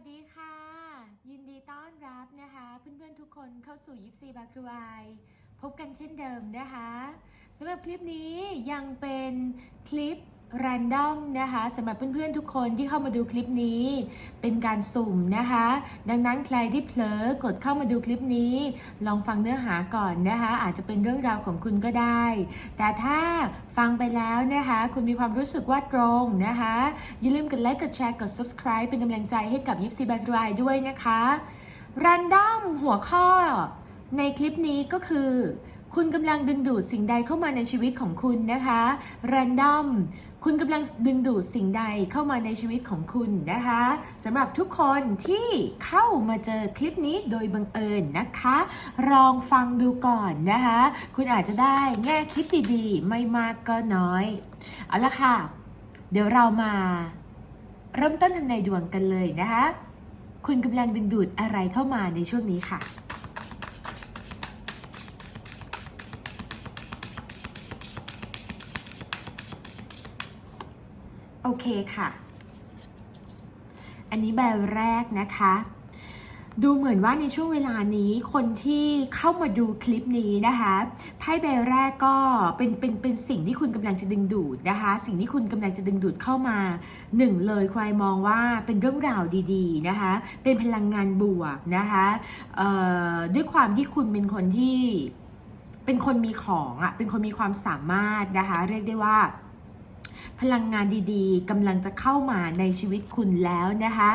วัสดีค่ะ ยินดีต้อนรับนะคะ เพื่อนๆทุกคนเข้าสู่ยิปซีบาครูไอพบกันเช่นเดิมนะคะสำหรับคลิปนี้ยังเป็นคลิป แรนดอมนะคะสำหรับเพื่อนๆทุกคนที่เข้ามาดูคลิปนี้ เป็นการสุ่มนะคะ ดังนั้นใครที่เผลอกดเข้ามาดูคลิปนี้ ลองฟังเนื้อหาก่อนนะคะ อาจจะเป็นเรื่องราวของคุณก็ได้ แต่ถ้าฟังไปแล้วนะคะ คุณมีความรู้สึกว่าตรงนะคะ อย่าลืมกดไลค์กดแชร์กด subscribe เป็นกำลังใจให้กับยิปซีแบกรายด้วยนะคะ Random หัวข้อ ในคลิปนี้ก็คือ คุณกำลังดึงดูดสิ่งใดเข้ามาในชีวิตของคุณนะคะ Random คุณกำลังดึงดูดสิ่งใดเข้ามาในชีวิตของคุณนะคะสำหรับทุกคนที่เข้ามาเจอคลิปนี้โดยบังเอิญนะคะ ลองฟังดูก่อนนะคะ คุณอาจจะได้แง่คิดดีๆ ไม่มากก็น้อย เอาละค่ะ เดี๋ยวเรามา เริ่มต้นทำนายดวงกันเลยนะคะ คุณกำลังดึงดูดอะไรเข้ามาในช่วงนี้ค่ะ โอเคค่ะ อันนี้ใบแรกนะคะ ดูเหมือนว่าในช่วงเวลานี้คนที่เข้ามาดูคลิปนี้นะคะไพ่ใบแรกก็เป็นเป็นเป็นสิ่งที่คุณกำลังจะดึงดูดนะคะ สิ่งที่คุณกำลังจะดึงดูดเข้ามาหนึ่งเลยควายมองว่าเป็นเรื่องราวดีๆนะคะ เป็นพลังงานบวกนะคะเอ่อด้วยความที่คุณเป็นคนที่เป็นคนมีของอะเป็นคนมีความสามารถนะคะ เรียกได้ว่า พลังงานดีๆกำลังจะเข้ามาในชีวิตคุณแล้วนะคะ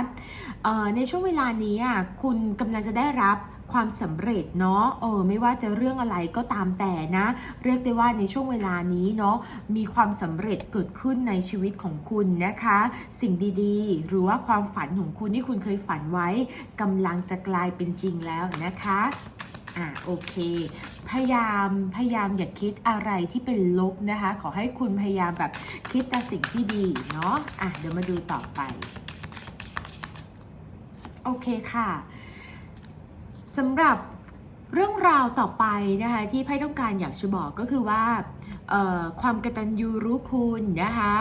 ในช่วงเวลานี้อะคุณกำลังจะได้รับความสำเร็จเนาะ เออ ไม่ว่าจะเรื่องอะไรก็ตามแต่นะ เรียกได้ว่าในช่วงเวลานี้เนาะ มีความสำเร็จเกิดขึ้นในชีวิตของคุณนะคะ สิ่งดีๆ หรือว่าความฝันของคุณที่คุณเคยฝันไว้กำลังจะกลายเป็นจริงแล้วนะคะ อ่าโอเค พยายามพยายามอย่าคิดอะไรที่เป็นลบนะคะ ขอให้คุณพยายามแบบคิดแต่สิ่งที่ดีเนาะอะเดี๋ยวมาดูต่อไป โอเคค่ะสำหรับเรื่องราวต่อไปนะคะที่ไพ่ต้องการอยากจะบอกก็คือว่า ความกตัญญูรู้คุณนะคะ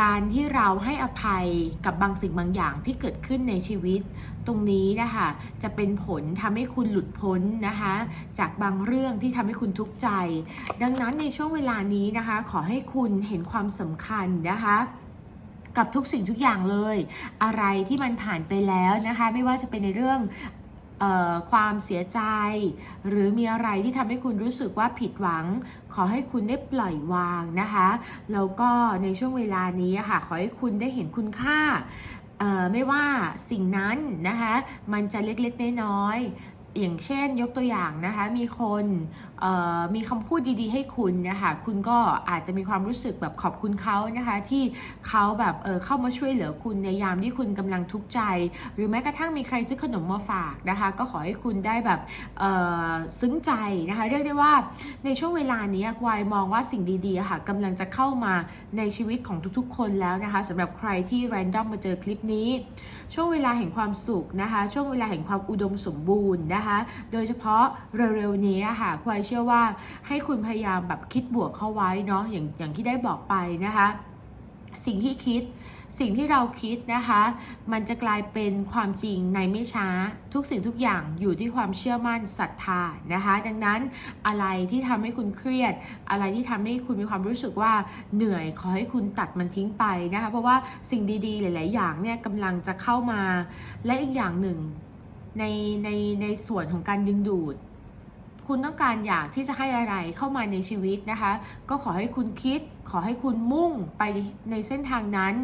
การที่เราให้อภัยกับบางสิ่งบางอย่างที่เกิดขึ้นในชีวิต ตรงนี้นะคะจะเป็นผลทำให้คุณหลุดพ้นนะคะ จากบางเรื่องที่ทำให้คุณทุกข์ใจ ดังนั้นในช่วงเวลานี้นะคะ ขอให้คุณเห็นความสำคัญนะคะกับทุกสิ่งทุกอย่างเลย อะไรที่มันผ่านไปแล้วนะคะ ไม่ว่าจะเป็นในเรื่อง ความเสียใจ หรือมีอะไรที่ทำให้คุณรู้สึกว่าผิดหวัง ขอให้คุณได้ปล่อยวางนะคะแล้วก็ในช่วงเวลานี้ค่ะขอให้คุณได้เห็นคุณค่าไม่ว่าสิ่งนั้นนะคะมันจะเล็กๆน้อยๆอย่างเช่นยกตัวอย่างนะคะมีคนมีคำพูดดีๆ ให้คุณนะคะคุณก็อาจจะมีความรู้สึกแบบขอบคุณเขานะคะที่เขาแบบเเข้ามาช่วยเหลือคุณในยามที่คุณกำลังทุกข์ใจ หรือแม้กระทั่งมีใครซื้อขนมมาฝากนะคะก็ขอให้คุณได้แบบซึ้งใจนะคะเรียกได้ว่าในช่วงเวลานี้ควายมองว่าสิ่งดีๆค่ะกำลังจะเข้ามาในชีวิตของทุกๆ คนแล้วนะคะสำหรับใครที่แรนดอมมาเจอคลิปนี้ ช่วงเวลาแห่งความสุขนะคะช่วงเวลาแห่งความอุดมสมบูรณ์นะคะโดยเฉพาะเร็วๆนี้ค่ะควายเชื่อว่าให้คุณพยายามแบบคิดบวกเข้าไว้เนาะอย่างอย่างที่ได้บอกไปนะคะ สิ่งที่คิดสิ่งที่เราคิดนะคะ มันจะกลายเป็นความจริงในไม่ช้า ทุกสิ่งทุกอย่างอยู่ที่ความเชื่อมั่นศรัทธานะคะ ดังนั้นอะไรที่ทำให้คุณเครียด อะไรที่ทำให้คุณมีความรู้สึกว่าเหนื่อยขอให้คุณตัดมันทิ้งไปนะคะ เพราะว่าสิ่งดีๆ หลาย ๆ อย่างเนี่ยกำลังจะเข้ามา และอีกอย่างหนึ่งในในในส่วนของการดึงดูด คุณต้องการอยากที่จะให้อะไรเข้ามาในชีวิตนะคะ ก็ขอให้คุณคิด ขอให้คุณมุ่งไปในเส้นทางนั้น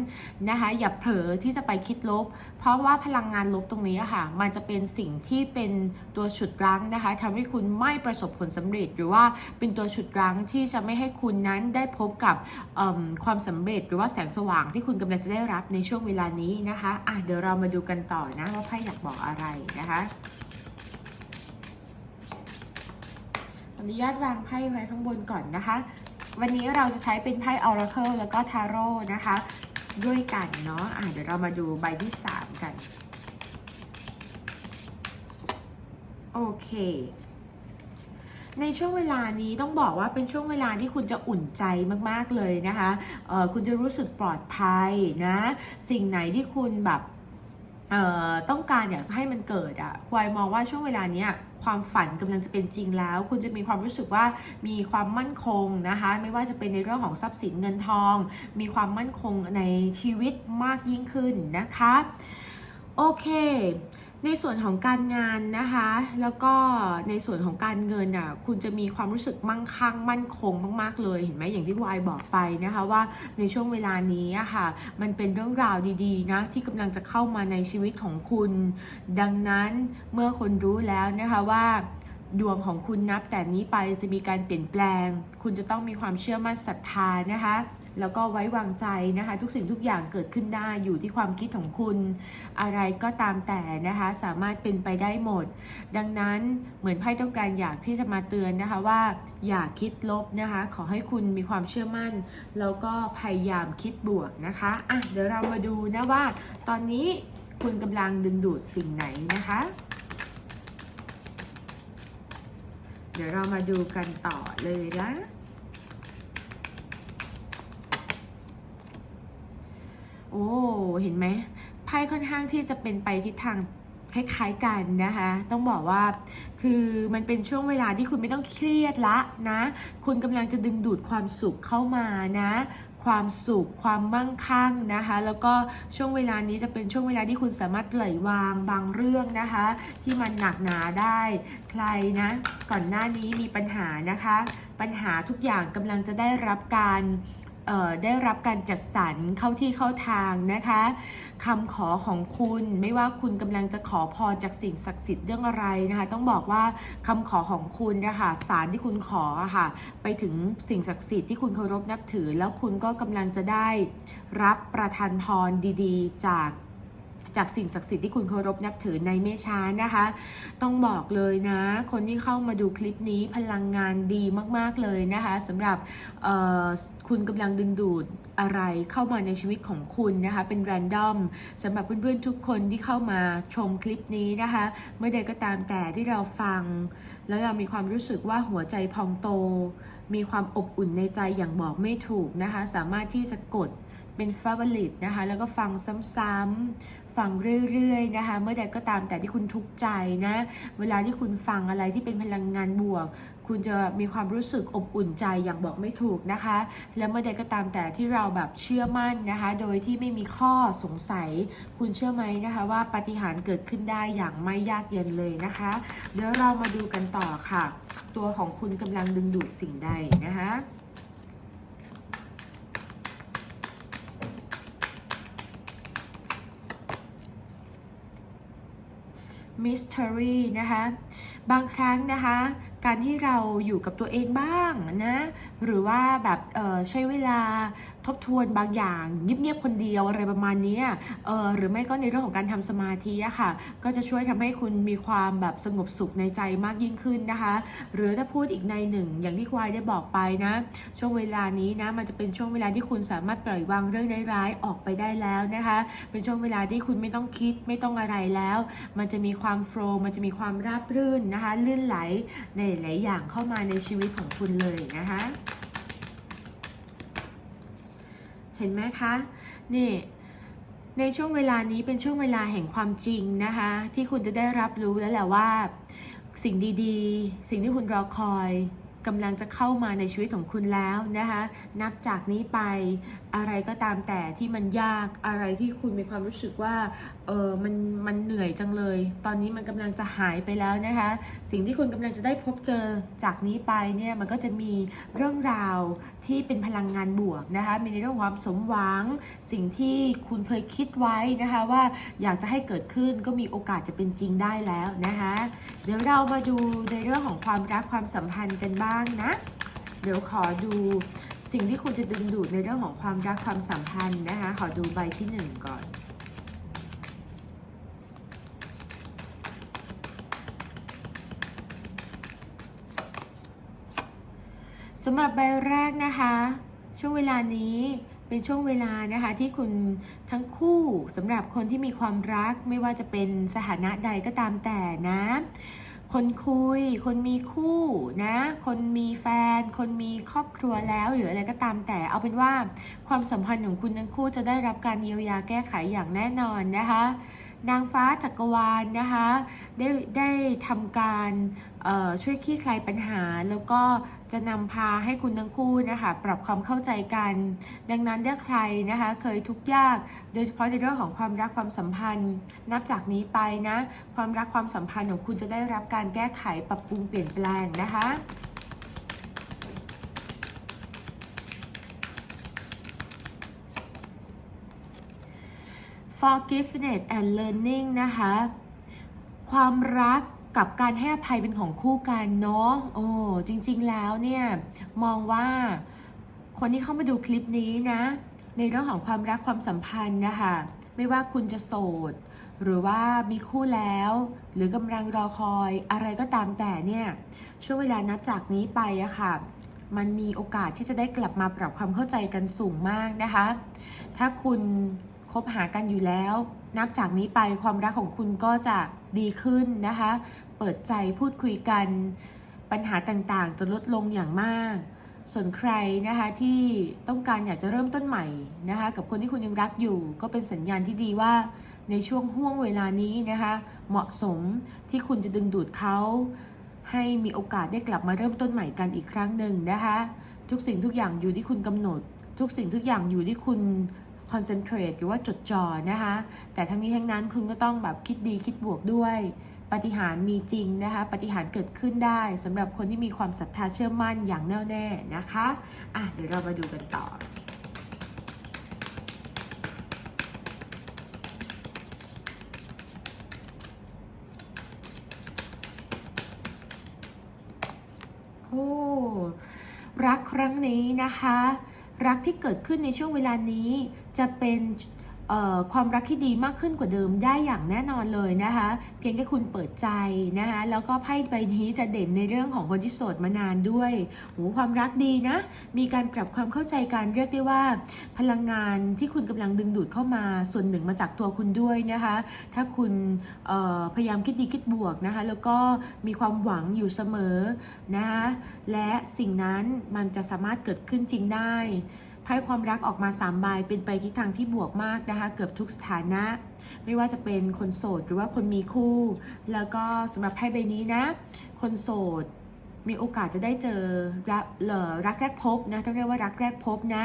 นะคะ อย่าเผลอที่จะไปคิดลบ เพราะว่าพลังงานลบตรงนี้ค่ะ มันจะเป็นสิ่งที่เป็นตัวฉุดรั้งนะคะทำให้คุณไม่ประสบผลสำเร็จ หรือว่าเป็นตัวฉุดรั้งที่จะไม่ให้คุณนั้นได้พบกับความสำเร็จ หรือว่าแสงสว่างที่คุณกำลังจะได้รับในช่วงเวลานี้นะคะอะเดี๋ยวเรามาดูกันต่อนะว่าไพ่อยากบอกอะไรนะคะ อนุญาตวางไพ่ไว้ข้างบนก่อนนะคะ วันนี้เราจะใช้เป็นไพ่ Oracle แล้วก็ Tarot นะคะ ด้วยกันเนาะะเดี๋ยวเรามาดูใบที่ 3 กัน โอเคในช่วงเวลานี้ต้องบอกว่าเป็นช่วงเวลาที่คุณจะอุ่นใจมากๆเลยนะคะเอ่อคุณจะรู้สึกปลอดภัยนะ สิ่งไหนที่คุณแบบเอ่อต้องการอยากจะให้มันเกิดอะควายมองว่าช่วงเวลานี้ ความฝันกำลังจะเป็นจริงแล้ว คุณจะมีความรู้สึกว่ามีความมั่นคงนะคะ ไม่ว่าจะเป็นในเรื่องของทรัพย์สินเงินทอง มีความมั่นคงในชีวิตมากยิ่งขึ้นนะคะ โอเค ในส่วนของการงานนะคะ แล้วก็ในส่วนของการเงินอะคุณจะมีความรู้สึกมั่งคั่งมั่นคงมากๆเลยเห็นไหมอย่างที่วายบอกไปนะคะว่าในช่วงเวลานี้อะค่ะ มันเป็นเรื่องราวดีๆนะที่กำลังจะเข้ามาในชีวิตของคุณ ดังนั้นเมื่อคนรู้แล้วนะคะว่าดวงของคุณนับแต่นี้ไปจะมีการเปลี่ยนแปลง คุณจะต้องมีความเชื่อมั่นศรัทธานะคะ แล้วก็ไว้วางใจนะคะ ทุกสิ่งทุกอย่างเกิดขึ้นได้อยู่ที่ความคิดของคุณ อะไรก็ตามแต่นะคะ สามารถเป็นไปได้หมด ดังนั้นเหมือนไพ่ต้องการอยากที่จะมาเตือนนะคะว่า อย่าคิดลบนะคะ ขอให้คุณมีความเชื่อมั่น แล้วก็พยายามคิดบวกนะคะอะเดี๋ยวเรามาดูนะว่า ตอนนี้คุณกำลังดึงดูดสิ่งไหนนะคะเดี๋ยวเรามาดูกันต่อเลยนะ โอ้ เห็นไหมไพ่ค่อนข้างที่จะเป็นไปทิศทางคล้ายๆกันนะคะ ต้องบอกว่าคือมันเป็นช่วงเวลาที่คุณไม่ต้องเครียดละนะ คุณกำลังจะดึงดูดความสุขเข้ามานะ ความสุข ความมั่งคั่งนะคะ แล้วก็ช่วงเวลานี้จะเป็นช่วงเวลาที่คุณสามารถปล่อยวางบางเรื่องนะคะ ที่มันหนักหนาได้ ใครนะ ก่อนหน้านี้มีปัญหานะคะ ปัญหาทุกอย่างกำลังจะได้รับการ ได้รับการจัดสรรเข้าที่เข้าทางนะคะคำขอของคุณไม่ว่าคุณกำลังจะขอพรจากสิ่งศักดิ์สิทธิ์เรื่องอะไรนะคะ ต้องบอกว่าคำขอของคุณนะคะสารที่คุณขอะค่ะ ไปถึงสิ่งศักดิ์สิทธิ์ที่คุณเคารพนับถือ แล้วคุณก็กำลังจะได้รับประทานพรดี ๆ จาก จากสิ่งศักดิ์สิทธิ์ที่คุณเคารพนับถือในไม่ช้านะคะ ต้องบอกเลยนะ คนที่เข้ามาดูคลิปนี้พลังงานดีมากๆเลยนะคะสำหรับคุณกำลังดึงดูดอะไรเข้ามาในชีวิตของคุณนะคะ เป็นแรนดอมสำหรับเพื่อนๆทุกคนที่เข้ามาชมคลิปนี้นะคะ เมื่อใดก็ตามแต่ที่เราฟัง แล้วเรามีความรู้สึกว่าหัวใจพองโต มีความอบอุ่นในใจอย่างบอกไม่ถูกนะคะ สามารถที่จะกด เป็น favorite นะคะ แล้วก็ฟังซ้ำๆ ฟังเรื่อยๆ นะคะ เมื่อใดก็ตามแต่ที่คุณทุกข์ใจนะ เวลาที่คุณฟังอะไรที่เป็นพลังงานบวก คุณจะมีความรู้สึกอบอุ่นใจอย่างบอกไม่ถูกนะคะ และเมื่อใดก็ตามแต่ที่เราแบบเชื่อมั่นนะคะ โดยที่ไม่มีข้อสงสัย คุณเชื่อไหมนะคะว่าปาฏิหาริย์เกิดขึ้นได้อย่างไม่ยากเย็นเลยนะคะ เดี๋ยวเรามาดูกันต่อค่ะ ตัวของคุณกำลังดึงดูดสิ่งใดนะคะ มิสเทอรี่นะคะ บางครั้งนะคะ การที่เราอยู่กับตัวเองบ้างนะ หรือว่าแบบใช้เวลา ทบทวนบางอย่างเงียบๆคนเดียวอะไรประมาณนี้เออหรือไม่ก็ในเรื่องของการทำสมาธิอะค่ะ ก็จะช่วยทำให้คุณมีความแบบสงบสุขในใจมากยิ่งขึ้นนะคะ หรือถ้าพูดอีกในหนึ่ง อย่างที่ควายได้บอกไปนะ ช่วงเวลานี้นะมันจะเป็นช่วงเวลาที่คุณสามารถปล่อยวางเรื่องร้ายๆออกไปได้แล้วนะคะ เป็นช่วงเวลาที่คุณไม่ต้องคิดไม่ต้องอะไรแล้ว มันจะมีความโฟล์มันจะมีความราบรื่นนะคะลื่นไหลในหลายๆอย่างเข้ามาในชีวิตของคุณเลยนะคะ เห็นไหมคะนี่ในช่วงเวลานี้เป็นช่วงเวลาแห่งความจริงนะคะ ที่คุณจะได้รับรู้แล้วแหละว่า สิ่งดีๆ สิ่งที่คุณรอคอยกำลังจะเข้ามาในชีวิตของคุณแล้วนะคะ นับจากนี้ไปอะไรก็ตามแต่ที่มันยากอะไรที่คุณมีความรู้สึกว่าเออมันมันเหนื่อยจังเลย ตอนนี้มันกำลังจะหายไปแล้วนะคะ สิ่งที่คุณกำลังจะได้พบเจอจากนี้ไปเนี่ยมันก็จะมีเรื่องราวที่เป็นพลังงานบวกนะคะ มีในเรื่องความสมหวัง สิ่งที่คุณเคยคิดไว้นะคะว่าอยากจะให้เกิดขึ้นก็มีโอกาสจะเป็นจริงได้แล้วนะคะ เดี๋ยวเรามาดูในเรื่องของความรักความสัมพันธ์กันบ้างนะ เดี๋ยวขอดูสิ่งที่คุณจะดึงดูดในเรื่องของความรักความสัมพันธ์นะคะ ขอดูใบที่หนึ่งก่อน สำหรับใบแรกนะคะ ช่วงเวลานี้เป็นช่วงเวลานะคะที่คุณทั้งคู่สำหรับคนที่มีความรักไม่ว่าจะเป็นสถานะใดก็ตามแต่นะ คนคุย คนมีคู่นะ คนมีแฟน คนมีครอบครัวแล้วหรืออะไรก็ตามแต่ เอาเป็นว่าความสัมพันธ์ของคุณทั้งคู่จะได้รับการเยียวยาแก้ไขอย่างแน่นอนนะคะนางฟ้าจักรวาลนะคะได้ได้ทำการ ช่วยคลี่คลายปัญหา แล้วก็จะนำพาให้คุณทั้งคู่นะคะปรับความเข้าใจกัน ดังนั้นถ้าใครนะคะเคยทุกข์ยาก โดยเฉพาะในเรื่องของความรักความสัมพันธ์ นับจากนี้ไปนะความรักความสัมพันธ์ของคุณจะได้รับการแก้ไขปรับปรุงเปลี่ยนแปลงนะคะ forgiveness and learning นะคะ ความรัก กับการให้อภัยเป็นของคู่กันเนาะโอ้จริง ๆ แล้วเนี่ยมองว่าคนที่เข้ามาดูคลิปนี้นะ ในเรื่องของความรักความสัมพันธ์นะคะไม่ว่าคุณจะโสด หรือว่ามีคู่แล้ว หรือกำลังรอคอยอะไรก็ตามแต่เนี่ยช่วงเวลานับจากนี้ไปอะค่ะมันมีโอกาสที่จะได้กลับมาปรับความเข้าใจกันสูงมากนะคะ ถ้าคุณคบหากันอยู่แล้ว นับจากนี้ไปความรักของคุณก็จะดีขึ้นนะคะ เปิดใจพูดคุยกัน ปัญหาต่างๆจะลดลงอย่างมาก ส่วนใครนะคะที่ต้องการอยากจะเริ่มต้นใหม่นะคะ กับคนที่คุณยังรักอยู่ ก็เป็นสัญญาณที่ดีว่าในช่วงห่วงเวลานี้นะคะ เหมาะสมที่คุณจะดึงดูดเขาให้มีโอกาสได้กลับมาเริ่มต้นใหม่กันอีกครั้งหนึ่งนะคะ ทุกสิ่งทุกอย่างอยู่ที่คุณกำหนด ทุกสิ่งทุกอย่างอยู่ที่คุณ คอนเซนเทรตหรือว่าจดจ่อนะคะ แต่ทั้งนี้ทั้งนั้นคุณก็ต้องแบบคิดดีคิดบวกด้วยปฏิหารมีจริงนะคะปฏิหารเกิดขึ้นได้สำหรับคนที่มีความศรัทธาเชื่อมั่นอย่างแน่วแน่นะคะอะเดี๋ยวเรามาดูกันต่อโอ้รักครั้งนี้นะคะ รักที่เกิดขึ้นในช่วงเวลานี้ จะเป็นความรักที่ดีมากขึ้นกว่าเดิมได้อย่างแน่นอนเลยนะคะ เพียงแค่คุณเปิดใจนะคะแล้วก็ไพ่ใบนี้จะเด่นในเรื่องของคนที่โสดมานานด้วยโหความรักดีนะ มีการปรับความเข้าใจกันเรียกได้ว่า พลังงานที่คุณกำลังดึงดูดเข้ามาส่วนหนึ่งมาจากตัวคุณด้วยนะคะ ถ้าคุณพยายามคิดดีคิดบวกนะคะแล้วก็มีความหวังอยู่เสมอนะคะและสิ่งนั้นมันจะสามารถเกิดขึ้นจริงได้ ไพ่ความรักออกมา3ใบเป็นไปทิศทางที่บวกมากนะคะ เกือบทุกสถานะ ไม่ว่าจะเป็นคนโสดหรือว่าคนมีคู่ แล้วก็สำหรับไพ่ใบนี้นะ คนโสด มีโอกาสจะได้เจอรักรักแรกพบนะต้องเรียกว่ารักแรกพบนะ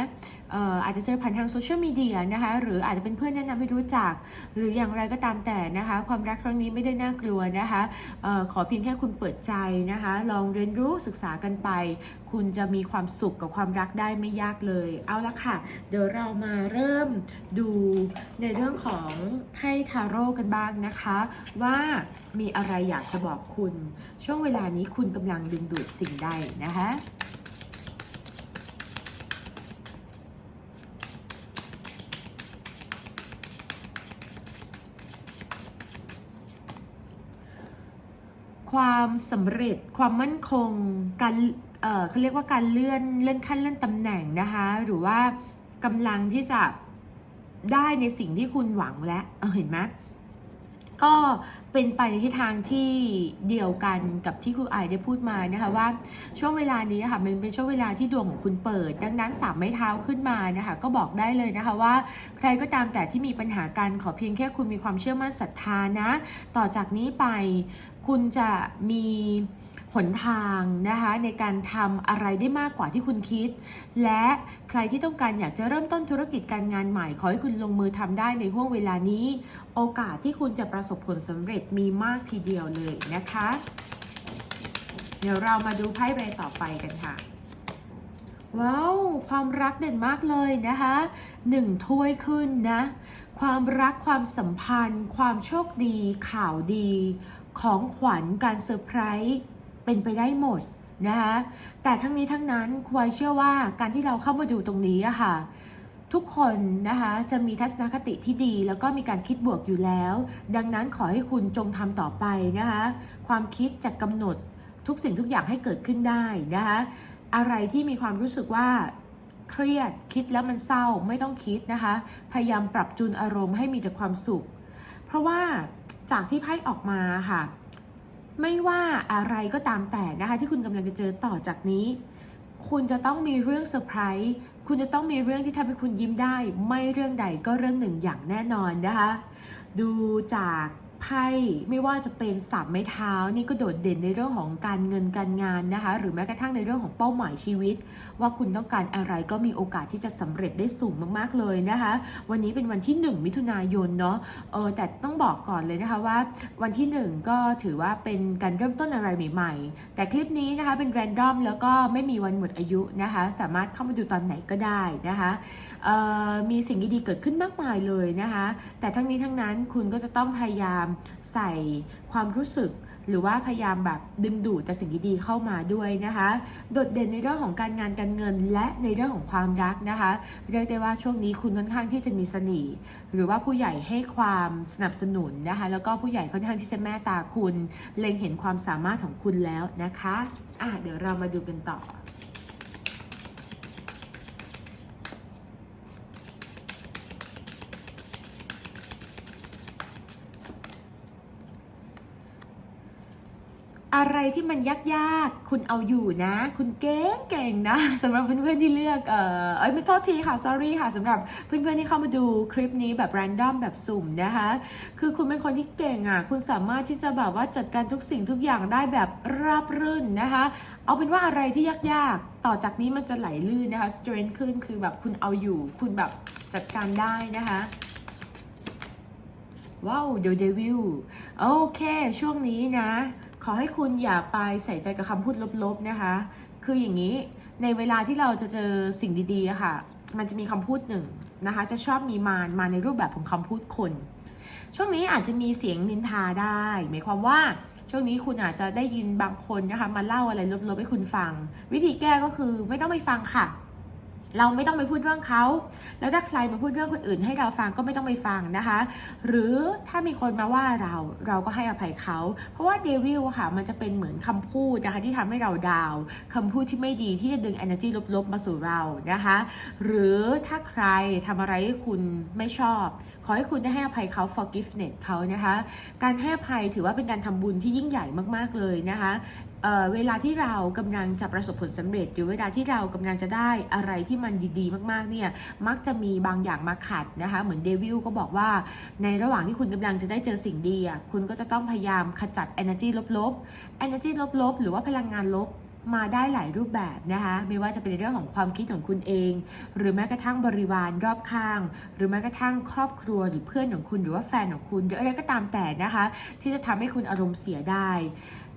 อออาจจะเจอผ่านทางโซเชียลมีเดียนะคะหรืออาจจะเป็นเพื่อนแนะนำให้รู้จัก หรืออย่างไรก็ตามแต่นะคะความรักครั้งนี้ไม่ได้น่ากลัวนะคะออขอเพียงแค่คุณเปิดใจนะคะลองเรียนรู้ศึกษากันไป คุณจะมีความสุขกับความรักได้ไม่ยากเลย เอาละค่ะ เดี๋ยวเรามาเริ่มดูในเรื่องของไพ่ทาโร่กันบ้างนะคะ ว่ามีอะไรอยากจะบอกคุณ ช่วงเวลานี้คุณกำลังดึงดูดสิ่งใดนะคะความสำเร็จความมั่นคงการเออเขาเรียกว่าการเลื่อนเลื่อนขั้นเลื่อนตำแหน่งนะคะหรือว่ากำลังที่จะได้ในสิ่งที่คุณหวังแล้วเเห็นไหม ก็เป็นไปในทิศทางที่เดียวกันกับที่คุณไอได้พูดมานะคะว่าช่วงเวลานี้ค่ะมันเป็นช่วงเวลาที่ดวงของคุณเปิด ดังนั้นสามไม้เท้าขึ้นมานะคะก็บอกได้เลยนะคะว่า ใครก็ตามแต่ที่มีปัญหาการขอเพียงแค่คุณมีความเชื่อมั่นศรัทธานะ ต่อจากนี้ไปคุณจะมี หนทางนะคะในการทำอะไรได้มากกว่าที่คุณคิด และใครที่ต้องการอยากจะเริ่มต้นธุรกิจการงานใหม่ ขอให้คุณลงมือทำได้ในห่วงเวลานี้ โอกาสที่คุณจะประสบผลสำเร็จมีมากทีเดียวเลยนะคะ เดี๋ยวเรามาดูไพ่ใบต่อไปกันค่ะว้าวความรักเด่นมากเลยนะคะหนึ่งถ้วยขึ้นนะ ความรักความสัมพันธ์ ความโชคดี ข่าวดี ของขวัญการเซอร์ไพรส์ เป็นไปได้หมดนะคะแต่ทั้งนี้ทั้งนั้นควายเชื่อว่าการที่เราเข้ามาดูตรงนี้อะค่ะทุกคนนะคะจะมีทัศนคติที่ดี แล้วก็มีการคิดบวกอยู่แล้ว ดังนั้นขอให้คุณจงทำต่อไปนะคะความคิดจะกำหนดทุกสิ่งทุกอย่างให้เกิดขึ้นได้นะคะอะไรที่มีความรู้สึกว่าเครียดคิดแล้วมันเศร้าไม่ต้องคิดนะคะพยายามปรับจูนอารมณ์ให้มีแต่ความสุข เพราะว่าจากที่ไพ่ออกมาค่ะ ไม่ว่าอะไรก็ตามแต่นะคะที่คุณกำลังจะเจอต่อจากนี้ คุณจะต้องมีเรื่องเซอร์ไพรส์คุณจะต้องมีเรื่องที่ทำให้คุณยิ้มได้ ไม่เรื่องใดก็เรื่องหนึ่งอย่างแน่นอนนะคะ ดูจาก ไพ่ไม่ว่าจะเป็นสามไม้เท้านี่ก็โดดเด่นในเรื่องของการเงินการงานนะคะ หรือแม้กระทั่งในเรื่องของเป้าหมายชีวิต ว่าคุณต้องการอะไรก็มีโอกาสที่จะสำเร็จได้สูงมากๆเลยนะคะ วันนี้เป็นวันที่ 1 มิถุนายนเนาะเออแต่ต้องบอกก่อนเลยนะคะว่า วันที่ 1 ก็ถือว่าเป็นการเริ่มต้นอะไรใหม่ๆ แต่คลิปนี้นะคะเป็นแรนดอมแล้วก็ไม่มีวันหมดอายุนะคะ สามารถเข้ามาดูตอนไหนก็ได้นะคะออมีสิ่งดีๆเกิดขึ้นมากมายเลยนะคะ แต่ทั้งนี้ทั้งนั้นคุณก็จะต้องพยายามใส่ความรู้สึก หรือว่าพยายามแบบดึงดูดแต่สิ่งดีๆเข้ามาด้วยนะคะ โดดเด่นในเรื่องของการงานการเงินและในเรื่องของความรักนะคะ เรียกได้ว่าช่วงนี้คุณค่อนข้างที่จะมีเสน่ห์หรือว่าผู้ใหญ่ให้ความสนับสนุนนะคะ แล้วก็ผู้ใหญ่ค่อนข้างที่จะแม่ตาคุณ เล็งเห็นความสามารถของคุณแล้วนะคะอะเดี๋ยวเรามาดูกันต่อ อะไรที่มันยากๆ คุณเอาอยู่นะ คุณเก่งเก่งๆนะสำหรับเพื่อนๆที่เลือกเออเอ้ยไม่โทษทีค่ะ sorry ค่ะสำหรับเพื่อนๆที่เข้ามาดูคลิปนี้แบบ random แบบสุ่มนะคะ คือคุณเป็นคนที่เก่งอะ คุณสามารถที่จะแบบว่าจัดการทุกสิ่งทุกอย่างได้แบบราบรื่นนะคะ เอาเป็นว่าอะไรที่ยากๆ ต่อจากนี้มันจะไหลลื่นนะคะ strength ขึ้นคือแบบคุณเอาอยู่ คุณแบบจัดการได้นะคะว้าวเด e เดวิลโอเค ช่วงนี้นะ ขอให้คุณอย่าไปใส่ใจกับคำพูดลบๆนะคะ คืออย่างนี้ในเวลาที่เราจะเจอสิ่งดีๆค่ะ มันจะมีคำพูดหนึ่งนะคะ จะชอบมีมารมาในรูปแบบของคำพูดคน ช่วงนี้อาจจะมีเสียงนินทาได้ หมายความว่าช่วงนี้คุณอาจจะได้ยินบางคนนะคะมาเล่าอะไรลบๆให้คุณฟัง วิธีแก้ก็คือไม่ต้องไปฟังค่ะ เราไม่ต้องไปพูดเรื่องเขา แล้วถ้าใครมาพูดเรื่องคนอื่น ให้เราฟังก็ไม่ต้องไปฟังนะคะ หรือถ้ามีคนมาว่าเราเราก็ให้อภัยเขา เพราะว่าเดวิลอะค่ะมันจะเป็นเหมือนคำพูดนะคะที่ทำให้เราดาวน์คำพูดที่ไม่ดีที่จะดึง energy ลบๆ มาสู่เรานะคะ หรือถ้าใครทำอะไรให้คุณไม่ชอบ ขอให้คุณได้ให้อภัยเขา forgiveness เขานะคะ การให้อภัยถือว่าเป็นการทำบุญที่ยิ่งใหญ่มากๆเลยนะคะ เเวลาที่เรากำลังจะประสบผลสำเร็จ หรือเวลาที่เรากำลังจะได้อะไรที่มันดีๆ มากๆเนี่ยมักจะมีบางอย่างมาขัดนะคะ เหมือนเดวิลก็บอกว่าในระหว่างที่คุณกำลังจะได้เจอสิ่งดีอะคุณก็จะต้องพยายามขจัด energy ลบๆ energy ลบๆ หรือว่าพลังงานลบมาได้หลายรูปแบบนะคะไม่ว่าจะเป็นในเรื่องของความคิดของคุณเอง หรือแม้กระทั่งบริวารรอบข้าง หรือแม้กระทั่งครอบครัวหรือเพื่อนของคุณหรือว่าแฟนของคุณหรืออะไรก็ตามแต่นะคะ ที่จะทำให้คุณอารมณ์เสียได้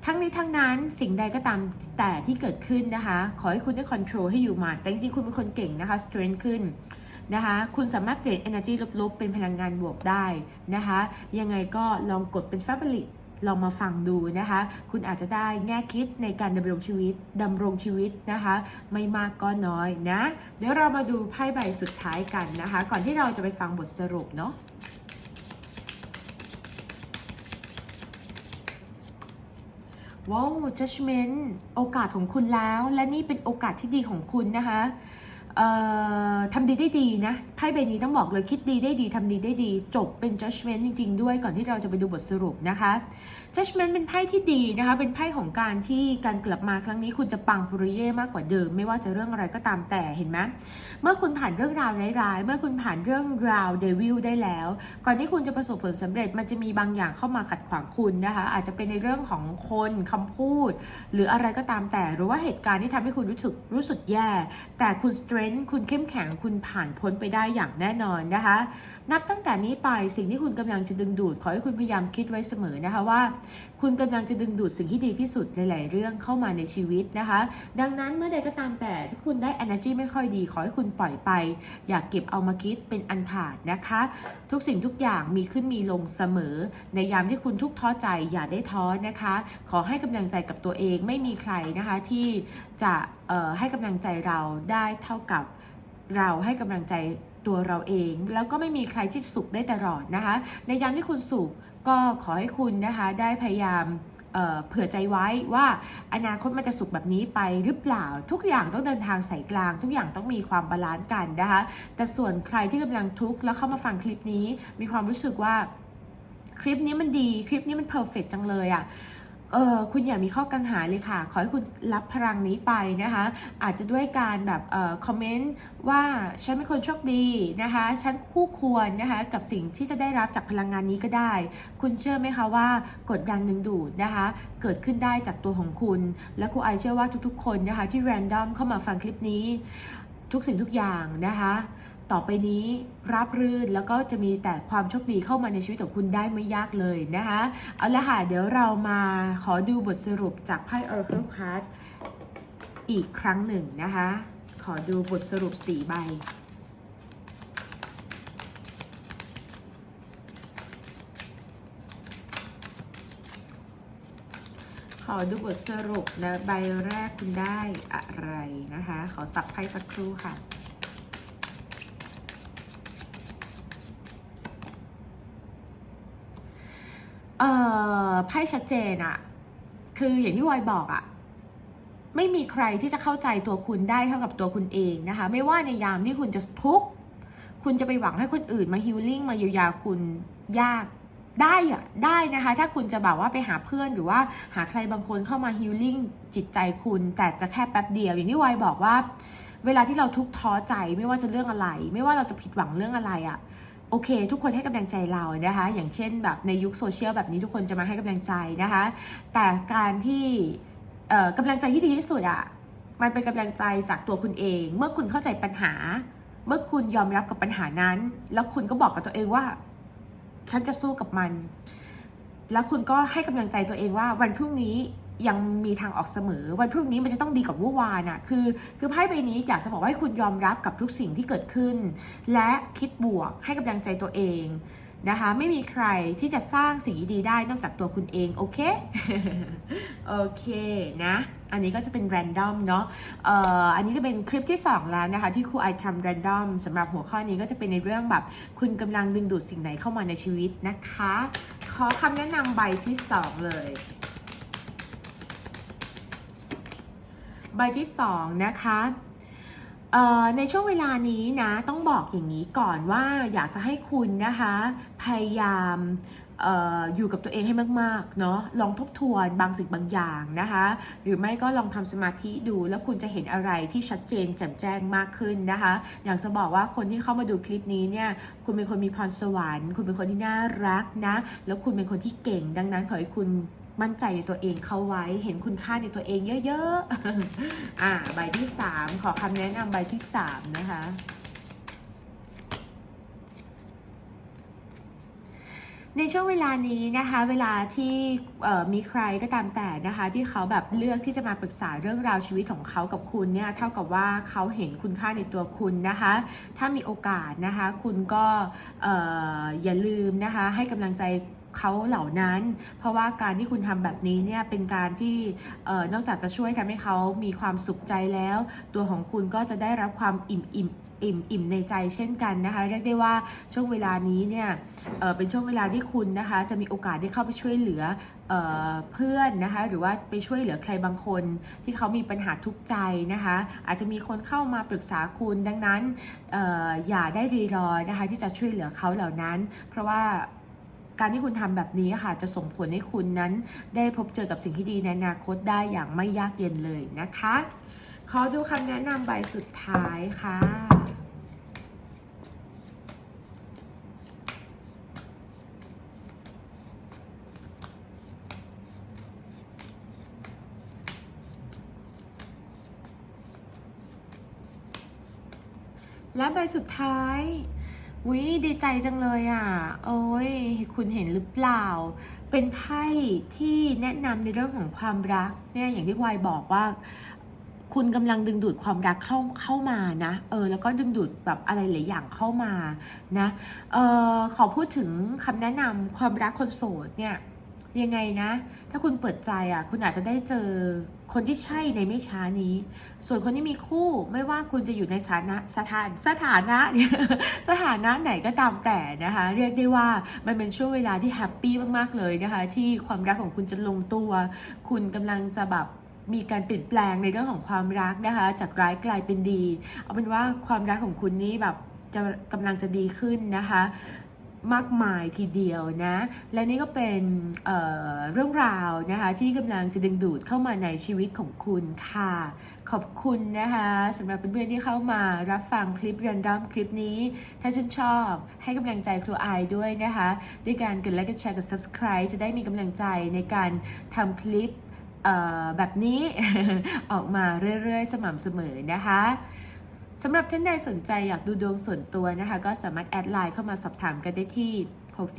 ทั้งนี้ทั้งนั้นสิ่งใดก็ตามแต่ที่เกิดขึ้นนะคะ ขอให้คุณได้คอนโทรลให้อยู่มา แต่จริงๆ คุณเป็นคนเก่งนะคะ strength ขึ้นนะคะ คุณสามารถเปลี่ยน energy ลบๆ เป็นพลังงานบวกได้นะคะ ยังไงก็ลองกดเป็น fabric ลองมาฟังดูนะคะ คุณอาจจะได้แง่คิดในการดำรงชีวิตดำรงชีวิตนะคะ ไม่มากก็น้อยนะ เดี๋ยวเรามาดูไพ่ใบสุดท้ายกันนะคะ ก่อนที่เราจะไปฟังบทสรุปเนาะ ว้าว judgment โอกาสของคุณแล้ว และนี่เป็นโอกาสที่ดีของคุณนะคะ ทำดีได้ดีนะไพ่ใบนี้ต้องบอกเลยคิดดีได้ดีทำดีได้ดี จบเป็น judgment จริง ๆ ด้วยก่อนที่เราจะไปดูบทสรุปนะคะ judgment เป็นไพ่ที่ดีนะคะ เป็นไพ่ของการที่การกลับมาครั้งนี้คุณจะปังปุริเย่มากกว่าเดิม ไม่ว่าจะเรื่องอะไรก็ตามแต่เห็นไหมเมื่อคุณผ่านเรื่องราวร้ายๆเมื่อคุณผ่านเรื่องราวเดวิลได้แล้ว ก่อนที่คุณจะประสบผลสำเร็จมันจะมีบางอย่างเข้ามาขัดขวางคุณนะคะ อาจจะเป็นในเรื่องของคนคำพูด หรืออะไรก็ตามแต่ หรือว่าเหตุการณ์ที่ทำให้คุณรู้สึกรู้สึกแย่ แต่คุณ strength คุณเข้มแข็งคุณผ่านพ้นไปได้อย่างแน่นอนนะคะ นับตั้งแต่นี้ไปสิ่งที่คุณกำลังจะดึงดูด ขอให้คุณพยายามคิดไว้เสมอนะคะว่าคุณกำลังจะดึงดูดสิ่งที่ดีที่สุดหลาย ๆ เรื่องเข้ามาในชีวิตนะคะ ดังนั้นเมื่อใดก็ตามแต่ที่คุณได้ energy ไม่ค่อยดีขอให้คุณปล่อยไป อย่ากเก็บเอามาคิดเป็นอันขาดนะคะ ทุกสิ่งทุกอย่างมีขึ้นมีลงเสมอ ในยามที่คุณทุกท้อใจอย่าได้ท้อนะคะ ขอให้กำลังใจกับตัวเองไม่มีใครนะคะที่จะให้กำลังใจเราได้เท่ากับเราให้กำลังใจตัวเราเอง แล้วก็ไม่มีใครที่สุขได้ตลอดนะคะ ในยามที่คุณสุขก็ขอให้คุณนะคะได้พยายามเผื่อใจไว้ว่าอนาคตมันจะสุขแบบนี้ไปหรือเปล่า ทุกอย่างต้องเดินทางสายกลาง ทุกอย่างต้องมีความบาลานซ์กันนะคะแต่ส่วนใครที่กำลังทุกข์แล้วเข้ามาฟังคลิปนี้ มีความรู้สึกว่าคลิปนี้มันดีคลิปนี้มันเพอร์เฟกจังเลยอะ่ะ เออคุณอย่ามีข้อกังหาเลยค่ะ ขอให้คุณรับพลังนี้ไปนะคะ อาจจะด้วยการแบบเออคอมเมนต์ว่าฉันเป็นคนโชคดีนะคะ ฉันคู่ควรนะคะกับสิ่งที่จะได้รับจากพลังงานนี้ก็ได้ คุณเชื่อไหมคะว่ากดแรงดึงดูดนะคะ เกิดขึ้นได้จากตัวของคุณ และครูไอเชื่อว่าทุกๆ คนนะคะที่แรนดอมเข้ามาฟังคลิปนี้ ทุกสิ่งทุกอย่างนะคะ ต่อไปนี้รับรื่นแล้วก็จะมีแต่ความโชคดีเข้ามาในชีวิตของคุณได้ไม่ยากเลยนะคะ เอาละค่ะ เดี๋ยวเรามาขอดูบทสรุปจากไพ่ Oracle Card อีกครั้งหนึ่งนะคะ ขอดูบทสรุป 4 ใบขอดูบทสรุปนะใบแรกคุณได้อะไรนะคะ ขอสับไพ่สักครู่ค่ะ เอ่อไพ่ชัดเจนอะคืออย่างที่วอยบอกอะไม่มีใครที่จะเข้าใจตัวคุณได้เท่ากับตัวคุณเองนะคะ ไม่ว่าในยามที่คุณจะทุกข์คุณจะไปหวังให้คนอื่นมาฮิลลิ่งมาเยียวยาคุณยากได้อะได้นะคะ ถ้าคุณจะแบบว่าไปหาเพื่อนหรือว่าหาใครบางคนเข้ามาฮิลลิ่งจิตใจคุณ แต่จะแค่แป๊บเดียว อย่างที่วอยบอกว่า เวลาที่เราทุกข์ท้อใจไม่ว่าจะเรื่องอะไร ไม่ว่าเราจะผิดหวังเรื่องอะไรอะ โอเค ทุกคนให้กำลังใจเรานะคะ อย่างเช่นแบบในยุคโซเชียลแบบนี้ทุกคนจะมาให้กำลังใจนะคะ แต่การที่เอ่อกำลังใจที่ดีที่สุดอะมันเป็นกำลังใจจากตัวคุณเอง เมื่อคุณเข้าใจปัญหา เมื่อคุณยอมรับกับปัญหานั้น แล้วคุณก็บอกกับตัวเองว่า ฉันจะสู้กับมัน แล้วคุณก็ให้กำลังใจตัวเองว่าวันพรุ่งนี้ ยังมีทางออกเสมอ วันพรุ่งนี้มันจะต้องดีกว่าเมื่อวานอะคือ คือไพ่ใบนี้อยากจะบอกว่าให้คุณยอมรับกับทุกสิ่งที่เกิดขึ้น และคิดบวกให้กำลังใจตัวเองนะคะไม่มีใครที่จะสร้างสิ่งดีได้นอกจากตัวคุณเองโอเคโอเคนะอันนี้ก็จะเป็น random เนาะเอ่ออันนี้จะเป็นคลิปที่ 2 แล้วนะคะ ที่ครูไอทำ random สำหรับหัวข้อนี้ก็จะเป็นในเรื่องแบบ คุณกำลังดึงดูดสิ่งไหนเข้ามาในชีวิตนะคะ ขอคำแนะนำใบที่ 2 เลย ใบที่2นะคะในช่วงเวลานี้นะต้องบอกอย่างนี้ก่อนว่าอยากจะให้คุณนะคะพยายามอออยู่กับตัวเองให้มากๆเนาะลองทบทวนบางสิ่งบางอย่างนะคะหรือไม่ก็ลองทำสมาธิดูแล้วคุณจะเห็นอะไรที่ชัดเจนแจ่มแจ้งมากขึ้นนะคะอยากจะบอกว่าคนที่เข้ามาดูคลิปนี้เนี่ยคุณเป็นคนมีพรสวรรค์ คุณเป็นคนที่น่ารักนะแล้วคุณเป็นคนที่เก่ง ดังนั้นขอให้คุณ มั่นใจในตัวเองเข้าไว้ เห็นคุณค่าในตัวเองเยอะๆ อ่า ใบที่3ขอคำแนะนำใบที่3นะคะ ในช่วงเวลานี้นะคะ เวลาที่มีใครก็ตามแต่นะคะ ที่เขาแบบเลือกที่จะมาปรึกษาเรื่องราวชีวิตของเขากับคุณเนี่ยเท่ากับว่าเขาเห็นคุณค่าในตัวคุณนะคะ ถ้ามีโอกาสนะคะ คุณก็อออย่าลืมนะคะ ให้กำลังใจ เขาเหล่านั้น เพราะว่าการที่คุณทำแบบนี้เนี่ยเป็นการที่อนอกจากจะช่วยทำให้เขามีความสุขใจแล้ว ตัวของคุณก็จะได้รับความอิ่มอิ่มอิ่มอิ่มในใจเช่นกันนะคะเรียกได้ว่าช่วงเวลานี้เนี่ยเเป็นช่วงเวลาที่คุณนะคะจะมีโอกาสได้เข้าไปช่วยเหลือเอเพื่อนนะคะหรือว่าไปช่วยเหลือใครบางคนที่เขามีปัญหาทุกใจนะคะอาจจะมีคนเข้ามาปรึกษาคุณดังนั้นอออย่าได้รีรอนะคะที่จะช่วยเหลือเขาเหล่านั้น เพราะว่า การที่คุณทำแบบนี้ค่ะจะส่งผลให้คุณนั้น ได้พบเจอกับสิ่งที่ดีในอนาคตได้อย่างไม่ยากเย็นเลยนะคะ ขอดูคำแนะนำใบสุดท้ายค่ะและใบสุดท้าย วิดีใจจังเลยอะ โอ้ย คุณเห็นหรือเปล่า เป็นไพ่ที่แนะนำในเรื่องของความรัก เนี่ยอย่างที่วายบอกว่า คุณกำลังดึงดูดความรักเข้าเข้ามานะ เออ แล้วก็ดึงดูดแบบอะไรหลายอย่างเข้ามานะ เออขอพูดถึงคำแนะนำความรักคนโสดเนี่ย ยังไงนะ ถ้าคุณเปิดใจอะ คุณอาจจะได้เจอคนที่ใช่ในไม่ช้านี้ ส่วนคนที่มีคู่ไม่ว่าคุณจะอยู่ในสถานะสถานสถานะเนี่ยสถานะไหนก็ตามแต่นะคะ เรียกได้ว่ามันเป็นช่วงเวลาที่แฮปปี้มากๆเลยนะคะ ที่ความรักของคุณจะลงตัว คุณกำลังจะแบบมีการเปลี่ยนแปลงในเรื่องของความรักนะคะ จากร้ายกลายเป็นดี เอาเป็นว่าความรักของคุณนี้แบบจะกำลังจะดีขึ้นนะคะ มากมายทีเดียวนะ และนี่ก็เป็นเเรื่องราวนะคะที่กำลังจะดึงดูดเข้ามาในชีวิตของคุณค่ะ ขอบคุณนะคะสำหรับเพื่อนๆที่เข้ามารับฟังคลิป r รนดอมคลิปนี้ ถ้าชื่นชอบให้กำลังใจครูไอายด้วยนะคะ ด้วยการกดไลค์กดแชร์กด subscribe จะได้มีกำลังใจในการทำคลิปแบบนี้ออกมาเรื่อยๆ สม่ำเสมอนะคะ สำหรับท่านใดสนใจอยากดูดวงส่วนตัวนะคะ ก็สามารถแอดไลน์เข้ามาสอบถามกันได้ที่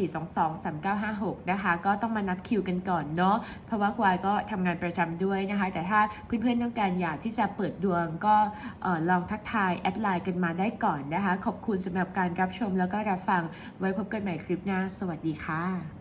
64223956 นะคะ ก็ต้องมานัดคิวกันก่อนเนาะเพราะว่าควายก็ทำงานประจำด้วยนะคะ แต่ถ้าเพื่อนๆต้องการอยากที่จะเปิดดวงก็ลองทักทายแอดไลน์กันมาได้ก่อนนะคะ ขอบคุณสำหรับการรับชมแล้วก็รับฟังไว้พบกันใหม่คลิปหน้า สวัสดีค่ะ